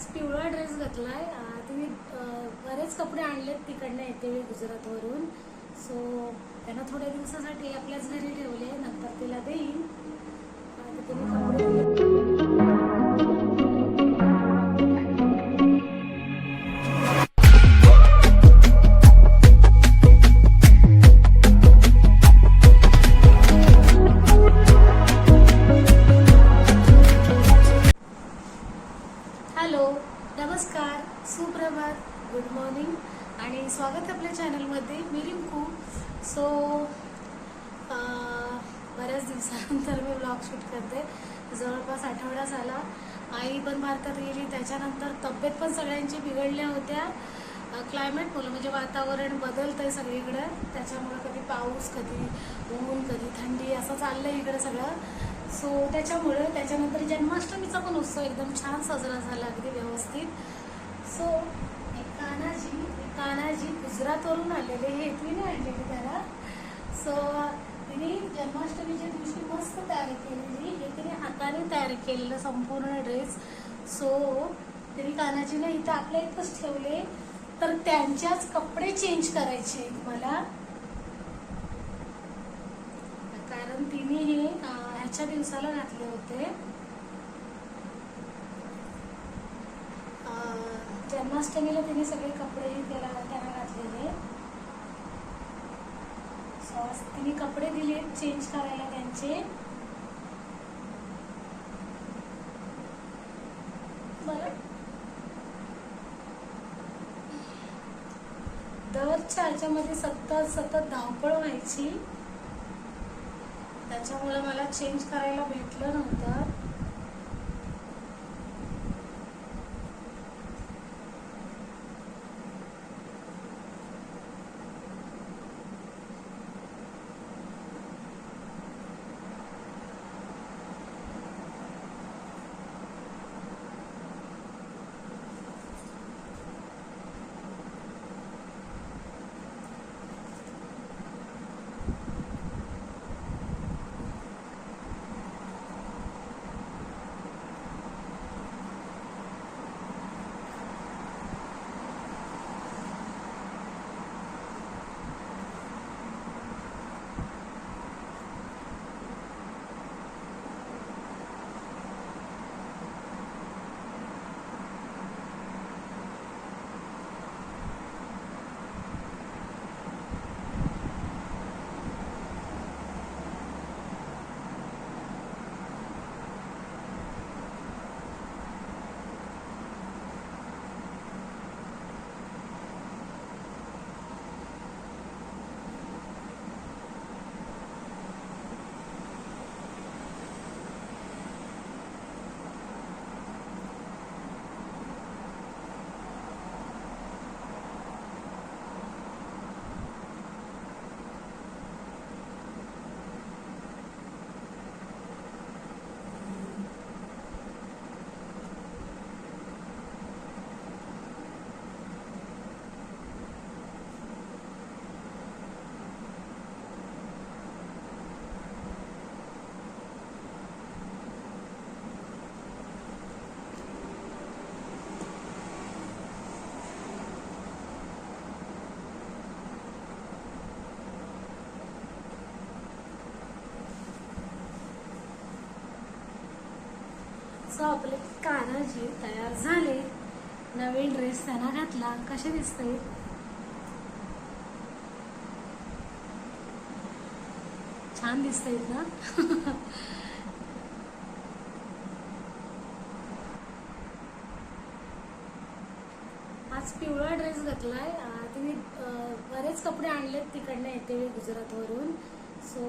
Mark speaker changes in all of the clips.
Speaker 1: आज पिवळा ड्रेस घातलाय. तुम्ही बरेच कपडे आणलेत तिकडनं येते वेळी गुजरातवरून. सो त्यांना थोड्या दिवसासाठी आपल्याच घरी ठेवले नंतर तिला देईन. आता तिने कपडे बऱ्याच मी ब्लॉग शूट करते. जवळपास आठवडा झाला. आई पण भारतात गेली. त्याच्यानंतर तब्येत पण सगळ्यांची बिघडल्या होत्या. क्लायमेटमुळे म्हणजे वातावरण बदलतं आहे सगळीकडं. त्याच्यामुळं कधी पाऊस कधी ऊन कधी थंडी असं चाललं आहे इकडं सगळं. सो त्याच्यामुळं त्याच्यानंतर जन्माष्टमीचा पण उत्सव एकदम छान साजरा झाला अगदी व्यवस्थित. सो एक कान्हाजी एक कान्हाजी गुजरातवरून आलेले हे तिने आणलेले त्याला. सो तिने जन्माष्टमीच्या दिवशी मस्त तयार केलेली हे तिने हाताने तयार केलेलं संपूर्ण ड्रेस सो तिने कान्हाजीला इथं आपल्या इथंच ठेवले. तर त्यांच्याच कपडे चेंज करायचे मला. कारण तिने हे ह्याच्या दिवसाला घातले होते. जन्माष्टमीला तिने सगळे कपडे त्याला त्यांना तिने कपडे दिले चेंज करायला त्यांचे. बरं. दरच्या ह्याच्यामध्ये सतत सतत धावपळ व्हायची. त्याच्यामुळे मला चेंज करायला भेटलं नव्हतं. सो आपले कानाजी तयार झाले. नवीन ड्रेस त्यांना घातला. कसे दिसते छान दिसतय ना? आज पिवळा ड्रेस घातलाय. तिने बरेच कपडे आणलेत तिकडनं येते गुजरातवरून. सो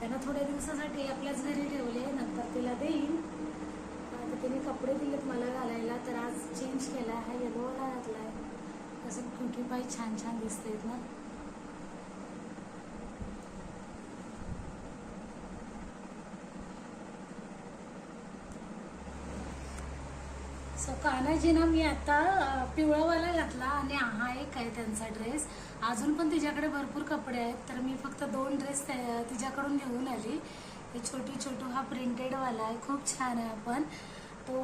Speaker 1: त्यांना थोड्या दिवसासाठी आपल्याच घरी ठेवले. नंतर तिला देईन. तिने कपडे दिलेत मला घालायला तर आज चेंज केला हा घातला घातलाय कसं कुठे पाय छान छान दिसते ना. सो कानाजी ना मी आता अं, पिवळावाला घातला आणि हा एक आहे त्यांचा ड्रेस अजून पण तिच्याकडे भरपूर कपडे आहेत तर मी फक्त दोन ड्रेस तिच्याकडून घेऊन आली. हे छोटी छोटू हा प्रिंटेडवाला आहे खूप छान आहे पण. तो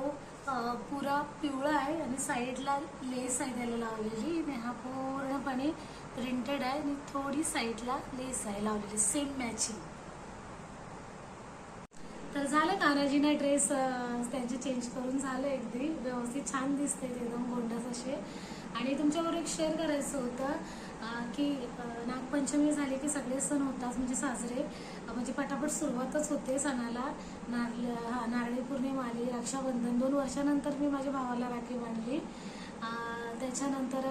Speaker 1: पुरा पिवळा आहे आणि साईडला लेस आहे त्याला लावलेली. आणि हा पूर्णपणे प्रिंटेड आहे आणि थोडी साईडला लेस आहे लावलेली. सेम मॅचिंग तर झालं कानाजीना ड्रेस त्यांचे चेंज करून झालं अगदी. व्यवस्थित छान दिसते एकदम गोंडस असे. आणि तुमच्याबरोबर एक शेअर करायचं होतं की नागपंचमी झाली की सगळे सण होतात म्हणजे साजरे. म्हणजे पटापट सुरुवातच होते सणाला. नारळ हा नारळी पौर्णिमा आली रक्षाबंधन दोन वर्षानंतर मी माझ्या भावाला राखी बांधली. त्याच्यानंतर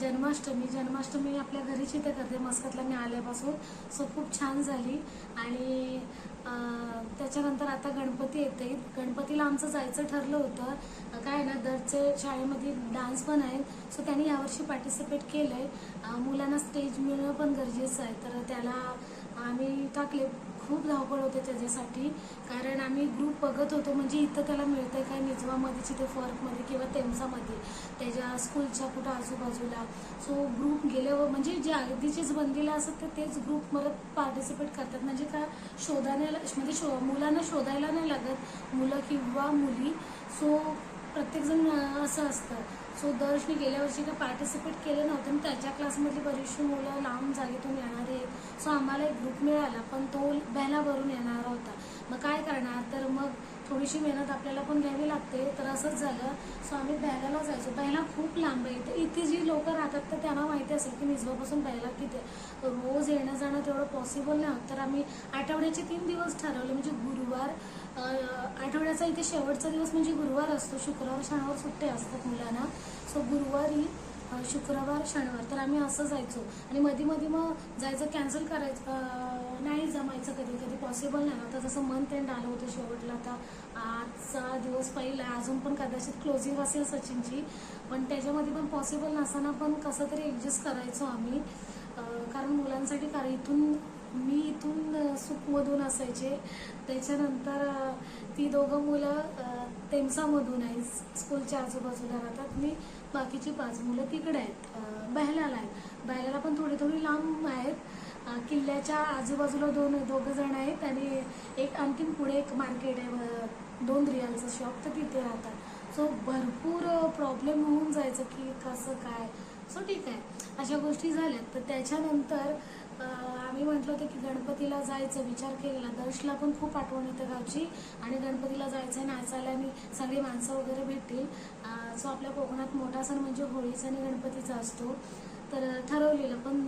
Speaker 1: जन्माष्टमी जन्माष्टमी आपल्या घरीच इथे करते मस्कतला मी आल्यापासून सो खूप छान झाली. आणि त्याच्यानंतर आता गणपती येते गणपतीला आमचं जायचं ठरलं होतं. काय ना दरचे शाळेमध्ये डान्स पण आहेत. सो त्यांनी यावर्षी पार्टिसिपेट केलं आहे मुलांना स्टेज मिळणं पण गरजेचं आहे. तर त्याला आम्ही टाकले खूप धावपळ होते त्याच्यासाठी. कारण आम्ही ग्रुप बघत होतो म्हणजे इथं त्याला मिळतंय काय निजवामध्ये तिथे फर्कमध्ये किंवा तेमसामध्ये त्याच्या स्कूलच्या कुठं आजूबाजूला. सो ग्रुप गेल्यावर म्हणजे जे अगदीचेच बनलेले असतात ते तेच ग्रुप परत पार्टिसिपेट करतात. म्हणजे का शोधायला म्हणजे शो मुलांना शोधायला नाही लागत. मुलं किंवा मुली. सो प्रत्येकजण असं असतं. सो दर्शनी गेल्या वर्षी काही पार्टिसिपेट केलं नव्हतं आणि त्याच्या क्लासमधली बरीचशी मुलं लांब जागेतून येणार आहेत. सो आम्हाला एक ग्रुप मिळाला पण तो बेलावरून येणारा होता. मग काय करणार? तर मग थोडीशी मेहनत आपल्याला पण घ्यावी लागते. तर असंच झालं. सो आम्ही बेलाला जायचो. बेला खूप लांब आहे. तर इथे जी लोक राहतात तर त्यांना माहिती असेल की निजवापासून बेला किती रोज येणं जाणं तेवढं पॉसिबल नाही होत. तर आम्ही आठवड्याचे तीन दिवस ठरवले. म्हणजे गुरुवार आठवड्याचा इथे शेवटचा दिवस म्हणजे गुरुवार असतो. शुक्रवार शनिवार सुट्टे असतात मुलांना. सो गुरुवारी शुक्रवार शनिवार. तर आम्ही असं जायचो. आणि मध्ये मध्ये मग जायचं कॅन्सल करायचं नाही जमायचं कधी कधी पॉसिबल नाही. आता जसं मंथ एंड आलं होतं शेवटला आता आजचा दिवस पहिला. अजून पण कदाचित क्लोजिंग असेल सचिनची. पण त्याच्यामध्ये पण पॉसिबल नसताना पण कसं तरी ॲडजस्ट करायचो आम्ही. कारण मुलांसाठी कारण इथून मी इथून सुखमधून असायचे. त्याच्यानंतर ती दोघं मुलं तेमसामधून आहे स्कूलच्या आजूबाजूला राहतात. मी बाकीची पाच मुलं तिकडे आहेत. बहल्याला आहेत. बहल्याला पण थोडी थोडी लांब आहेत. किल्ल्याच्या आजूबाजूला दोन दोघं जण आहेत आणि एक आणखीन पुढे एक मार्केट आहे. दोन रियालचं शॉप तर तिथे राहतात. सो भरपूर प्रॉब्लेम होऊन जायचं की कसं काय. सो ठीक आहे. अशा गोष्टी झाल्यात. तर त्याच्यानंतर आम्ही म्हटलं होतं की गणपतीला जायचं विचार केलेला. दर्शला पण खूप आठवण येते गावची. आणि गणपतीला जायचं आहे नाचायला आणि सगळी माणसं वगैरे भेटतील. सो आपल्या कोकणात मोठा सण म्हणजे होळीचा आणि गणपतीचा असतो. तर ठरवलेलं. पण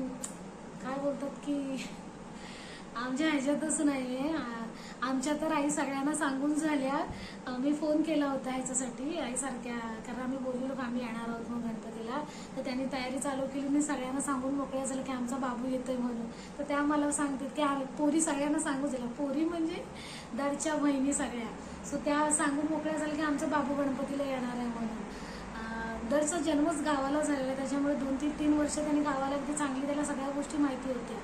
Speaker 1: काय बोलतात की आमच्या ह्याच्यातच नाही आहे आमच्या तर आई सगळ्यांना सांगून झाल्या मी फोन केला होता ह्याच्यासाठी आईसारख्या कारण आम्ही बोललो आम्ही येणार आहोत मग गणपतीला. तर त्यांनी तयारी चालू केली मी सगळ्यांना सांगून मोकळ्या झालं की आमचा बाबू येतोय म्हणून. तर त्या मला सांगतात की आम्ही पोरी सगळ्यांना सांगू दिला पोरी म्हणजे दरच्या बहिणी सगळ्या. सो त्या सांगून मोकळ्या झाल्या की आमचा बाबू गणपतीला येणार आहे म्हणून. दरचा जन्मच गावाला झालेला आहे त्याच्यामुळे दोन तीन तीन वर्ष त्यांनी गावाला अगदी चांगली त्याला सगळ्या गोष्टी माहिती होत्या.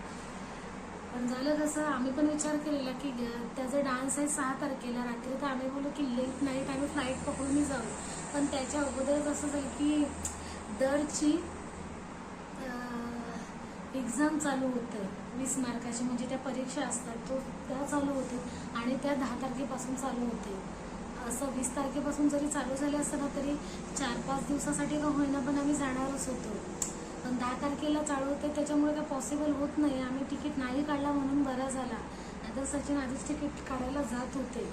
Speaker 1: पण झालं कसं आम्ही पण विचार केलेला की ग- त्याचा डान्स आहे सहा तारखेला रात्री तर आम्ही बोललो की लेट नाईट आम्ही फ्लाईट पकडून जाऊ. पण त्याच्या अगोदरच असं झालं की दरची एक्झाम चालू होते. वीस मार्काची म्हणजे त्या परीक्षा असतात तो त्या चालू होते आणि त्या दहा तारखेपासून चालू होते. असं वीस तारखेपासून जरी चालू झाले असतं ना तरी चार पाच दिवसासाठी का होईना पण आम्ही जाणारच होतो. पण दहा तारखेला चालू होते त्याच्यामुळे काय पॉसिबल होत नाही. आम्ही तिकीट नाही काढला म्हणून बरा झाला. आता सचिन आधीच तिकीट काढायला जात होते.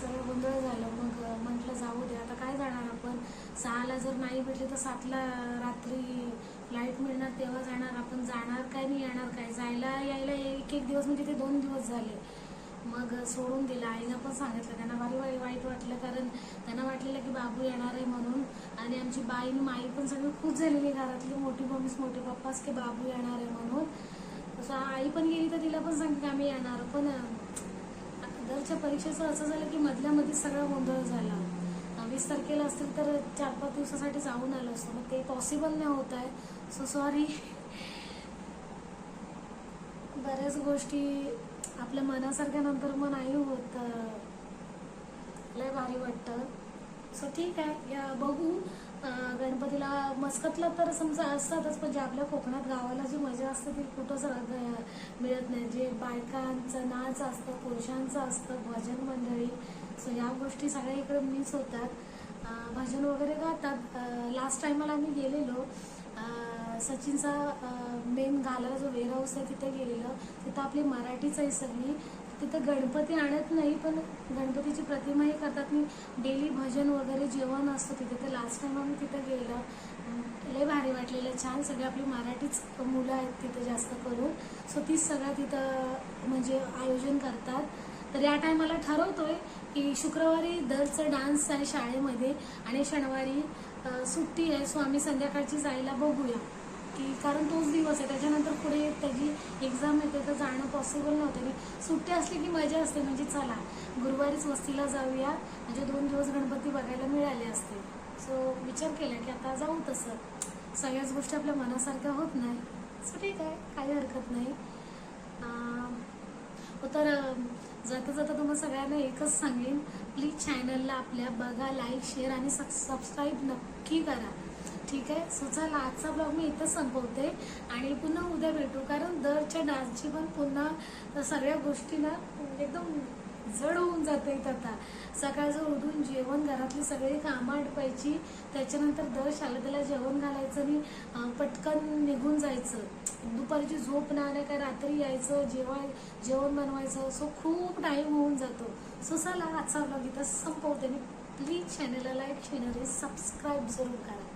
Speaker 1: सगळं गोंधळ झालं. मग म्हटलं जाऊ दे आता काय जाणार आपण? सहाला जर नाही भेटले तर सातला रात्री फ्लाईट मिळणार तेव्हा जाणार. आपण जाणार काय नाही येणार काय? जायला यायला एक एक दिवस म्हणजे ते दोन दिवस झाले. मग सोडून दिलं. आईनं पण सांगितलं त्यांना भारी वाई वाईट वाटलं कारण त्यांना वाटलेलं की बाबू येणार आहे म्हणून. आणि आमची बाई आणि माई पण सगळी खुश झालेली घरातली मोठी मम्मीच मोठे पप्पाच की बाबू येणार आहे म्हणून. तसं आई पण गेली तर तिला पण सांगते की आम्ही येणार. पण दरच्या परीक्षेचं असं झालं की मधल्या मध्ये सगळा गोंधळ झाला. वीस तारखेला असतील तर चार पाच दिवसासाठी जाऊन आलो असतो. मग ते पॉसिबल नाही होत आहे. सो सॉरी बऱ्याच गोष्टी आपल्या मनासारख्या नंतर मग नाही होत. लय भारी वाटतं. सो ठीक आहे. या बघू. गणपतीला मस्कतला तर समजा असतातच पण जे आपल्या कोकणात गावाला जी मजा असते ती कुठंच मिळत नाही. जे बायकांचं नाच असतं पुरुषांचं असतं भजन मंडळी सो या गोष्टी सगळ्या इकडे मिस होतात भजन वगैरे गातात. लास्ट टायमाला आम्ही गेलेलो. सचिनचा मेन घालायला जो वेअरहाऊस आहे तिथे गेलेलं तिथं आपली मराठीच आहे सगळी. तिथं गणपती आणत नाही पण गणपतीची प्रतिमा हे करतात. मी डेली भजन वगैरे जेवण असतं तिथे. तर लास्ट टाईम आम्ही तिथं गेलं. लय भारी वाटलेलं छान. सगळे आपली मराठीच मुलं आहेत तिथे जास्त करून. सो तीच सगळं तिथं म्हणजे आयोजन करतात. तर या टायमाला ठरवतोय की शुक्रवारी दरचं डान्स आहे शाळेमध्ये आणि शनिवारी सुट्टी आहे. सो आम्ही संध्याकाळची जायला बघूया. की कारण तोच दिवस आहे त्याच्यानंतर पुढे त्याची एक्झाम येते तर जाणं पॉसिबल नव्हतं. आणि सुट्टी असली की मजा असते म्हणजे चला गुरुवारीच वस्तीला जाऊया. म्हणजे दोन दिवस गणपती बघायला मिळाले असते. सो विचार केला की आता जाऊ तसं. सगळ्याच गोष्टी आपल्या मनासारख्या होत नाही. सो ठीक आहे काही हरकत नाही. हो तर जाता जाता तुम्हाला सगळ्यांना एकच सांगेन. प्लीज चॅनलला आपल्या बघा लाईक शेअर आणि सबस्क्राईब नक्की करा. ठीक आहे? सो चला आजचा ब्लॉग मी इथं संपवते. आणि पुन्हा उद्या भेटू कारण दरच्या डान्सची पण पुन्हा सगळ्या गोष्टी ना एकदम जड होऊन जाते आता. सकाळचं उठून जेवण घरातली सगळी कामं आटपायची. त्याच्यानंतर दर शाळेत त्याला जेवण घालायचं आणि पटकन निघून जायचं. दुपारची झोप नाही आल्या काय रात्री यायचं जेवण जेवण बनवायचं. सो खूप टाईम होऊन जातो. सो चला आजचा ब्लॉग इथं संपवते. आणि प्लीज चॅनलला लाईक शेअर सबस्क्राईब जरूर करा.